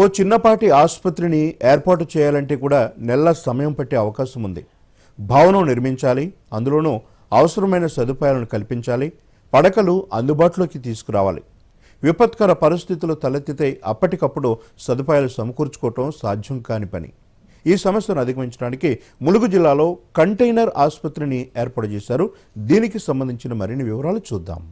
ఓ చిన్నపాటి ఆసుపత్రిని ఏర్పాటు చేయాలంటే కూడా నెలల సమయం పట్టే అవకాశం ఉంది. భవనం నిర్మించాలి అందులోనూ అవసరమైన సదుపాయాలను కల్పించాలి పడకలు అందుబాటులోకి తీసుకురావాలి. విపత్కర పరిస్థితులు తలెత్తితే అప్పటికప్పుడు సదుపాయాలు సమకూర్చుకోవటం సాధ్యం కాని పని. ఈ సమస్యను అధిగమించడానికి ములుగు జిల్లాలో కంటైనర్ ఆసుపత్రిని ఏర్పాటు చేశారు. దీనికి సంబంధించిన మరిన్ని వివరాలు చూద్దాం.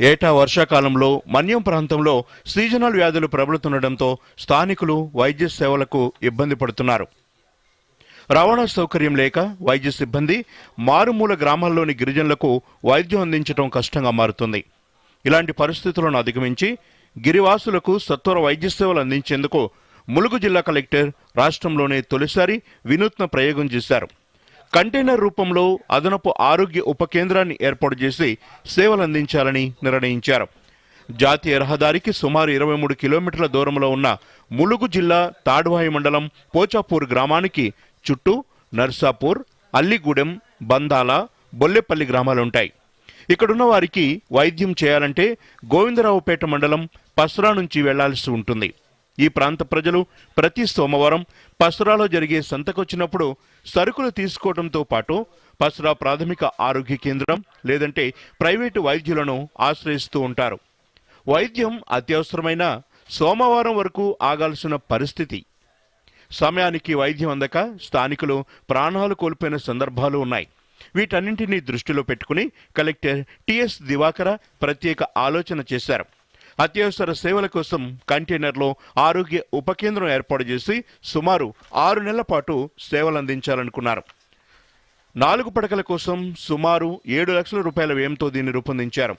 ఏటా వర్షాకాలంలో మన్యం ప్రాంతంలో సీజనల్ వ్యాధులు ప్రబలుతుండటంతో స్థానికులు వైద్య సేవలకు ఇబ్బంది పడుతున్నారు. రవాణా సౌకర్యం లేక వైద్య సిబ్బంది మారుమూల గ్రామాల్లోని గిరిజనులకు వైద్యం అందించడం కష్టంగా మారుతుంది. ఇలాంటి పరిస్థితులను అధిగమించి గిరివాసులకు సత్వర వైద్య సేవలు అందించేందుకు ములుగు జిల్లా కలెక్టర్ రాష్ట్రంలోనే తొలిసారి వినూత్న ప్రయోగం చేశారు. కంటైనర్ రూపంలో అదనపు ఆరోగ్య ఉప కేంద్రాన్ని ఏర్పాటు చేసి సేవలందించాలని నిర్ణయించారు. జాతీయ రహదారికి సుమారు ఇరవై మూడు కిలోమీటర్ల దూరంలో ఉన్న ములుగు జిల్లా తాడ్వాయి మండలం పోచాపూర్ గ్రామానికి చుట్టూ నర్సాపూర్ అల్లిగూడెం బందాల బొల్లెపల్లి గ్రామాలుంటాయి. ఇక్కడున్న వారికి వైద్యం చేయాలంటే గోవిందరావుపేట మండలం పస్రా నుంచి వెళ్ళాల్సి ఉంటుంది. ఈ ప్రాంత ప్రజలు ప్రతి సోమవారం పసరాలో జరిగే సంతకొచ్చినప్పుడు సరుకులు తీసుకోవడంతో పాటు పసరా ప్రాథమిక ఆరోగ్య కేంద్రం లేదంటే ప్రైవేటు వైద్యులను ఆశ్రయిస్తూ ఉంటారు. వైద్యం అత్యవసరమైన సోమవారం వరకు ఆగాల్సిన పరిస్థితి. సమయానికి వైద్యం అందక స్థానికులు ప్రాణాలు కోల్పోయిన సందర్భాలు ఉన్నాయి. వీటన్నింటినీ దృష్టిలో పెట్టుకుని కలెక్టర్ టిఎస్ దివాకర ప్రత్యేక ఆలోచన చేశారు. అత్యవసర సేవల కోసం కంటైనర్లో ఆరోగ్య ఉప కేంద్రం ఏర్పాటు చేసి సుమారు ఆరు నెలల పాటు సేవలు అందించాలనుకున్నారు నాలుగు పడకల కోసం సుమారు ఏడు లక్షల రూపాయల వ్యయంతో దీన్ని రూపొందించారు.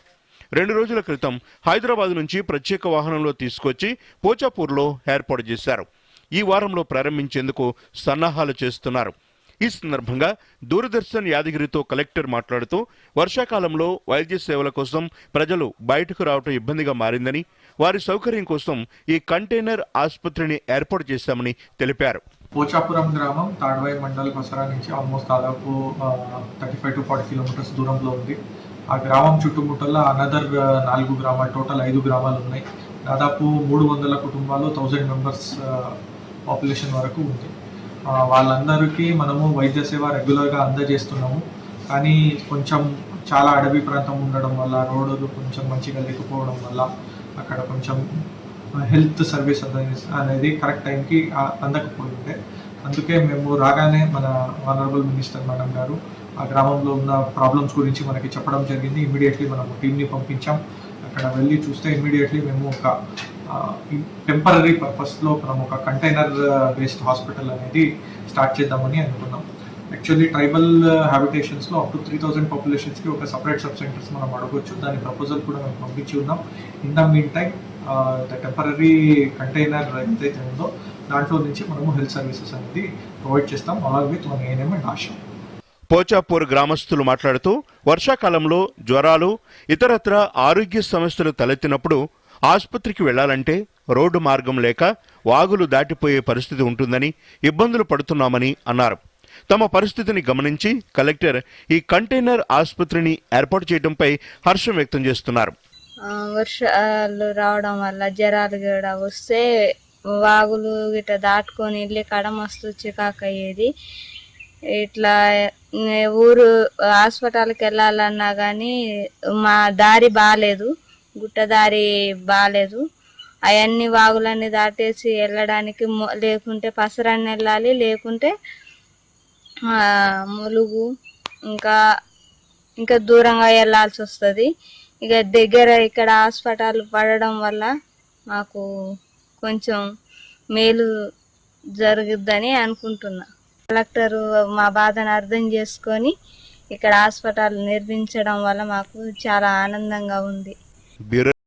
రెండు రోజుల క్రితం హైదరాబాద్ నుంచి ప్రత్యేక వాహనంలో తీసుకొచ్చి పోచాపూర్లో ఏర్పాటు చేశారు. ఈ వారంలో ప్రారంభించేందుకు సన్నాహాలు చేస్తున్నారు. ఈ సందర్భంగా దూరదర్శన్ యాదగిరితో కలెక్టర్ మాట్లాడుతూ వర్షాకాలంలో వైద్య సేవల కోసం ప్రజలు బయటకు రావటం ఇబ్బందిగా మారిందని వారి సౌకర్యం కోసం ఈ కంటైనర్ ఆసుపత్రిని ఏర్పాటు చేశామని తెలిపారు. పోచాపురం గ్రామం తాడ్వాయి మండల్ పసరా నుంచి ఆల్మోస్ట్ దాదాపు thirty five to forty kilometres దూరంలో ఉంది. ఆ గ్రామం చుట్టుముట్టల్లో అనదర్ నాలుగు గ్రామాలు టోటల్ ఐదు గ్రామాలు ఉన్నాయి. దాదాపు మూడు వందల కుటుంబాలు థౌజండ్ మెంబర్స్ పాపులేషన్ వరకు ఉంది. వాళ్ళందరికీ మనము వైద్య సేవ రెగ్యులర్గా అందజేస్తున్నాము. కానీ కొంచెం చాలా అడవి ప్రాంతం ఉండడం వల్ల రోడ్లు కొంచెం మంచిగా లేకపోవడం వల్ల అక్కడ కొంచెం హెల్త్ సర్వీస్ అనేది- అనేది కరెక్ట్ టైంకి అందకపోయింది అందుకే మేము రాగానే మన ఆనరబుల్ మినిస్టర్ మేడం గారు ఆ గ్రామంలో ఉన్న ప్రాబ్లమ్స్ గురించి మనకి చెప్పడం జరిగింది. ఇమీడియట్లీ మనము టీంని పంపించాం. అక్కడ వెళ్ళి చూస్తే ఇమీడియట్లీ మేము ఒక టెంపరీ పర్పస్లో మనం ఒక కంటైనర్ బేస్డ్ హాస్పిటల్ అనేది స్టార్ట్ చేద్దామని అనుకున్నాం. యాక్చువల్లీ ట్రైబల్ హ్యాబిటేషన్స్లో అప్ టు త్రీ థౌజండ్ పాపులేషన్స్కి ఒక సపరేట్ సబ్ సెంటర్స్ మనం అడగొచ్చు. దాని ప్రపోజల్ కూడా మేము పంపించి ఉన్నాం. In the meantime the temporary container ఏదైతే ఉందో దాంట్లో నుంచి మనము హెల్త్ సర్వీసెస్ అనేది ప్రొవైడ్ చేస్తాం along with one ANM and Pochapur గ్రామస్తులు మాట్లాడుతూ వర్షాకాలంలో జ్వరాలు ఇతరత్ర ఆరోగ్య సమస్యలు తలెత్తినప్పుడు ఆసుపత్రికి వెళ్ళాలంటే రోడ్డు మార్గం లేక వాగులు దాటిపోయే పరిస్థితి ఉంటుందని ఇబ్బందులు పడుతున్నామని అన్నారు. తమ పరిస్థితిని గమనించి కలెక్టర్ ఈ కంటైనర్ ఆసుపత్రిని ఏర్పాటు చేయడంపై హర్షం వ్యక్తం చేస్తున్నారు. వర్షాలు రావడం వల్ల జ్వరాలు కూడా వస్తే వాగులు గిట్ట దాటుకొని వెళ్ళి కడ మస్తు చికాకు అయ్యేది. ఇట్లా ఊరు హాస్పిటల్కి వెళ్ళాలన్నా కానీ మా దారి బాగాలేదు గుట్టదారి బాగాలేదు అవన్నీ వాగులన్నీ దాటేసి వెళ్ళడానికి లేకుంటే పసరాన్ని వెళ్ళాలి లేకుంటే ములుగు ఇంకా ఇంకా దూరంగా వెళ్ళాల్సి వస్తుంది. ఇక దగ్గర ఇక్కడ హాస్పిటల్ పడడం వల్ల మాకు కొంచెం మేలు జరుగుద్దని అనుకుంటున్నా. కలెక్టరు మా బాధను అర్థం చేసుకొని ఇక్కడ హాస్పిటల్ నిర్మించడం వల్ల మాకు చాలా ఆనందంగా ఉంది. beira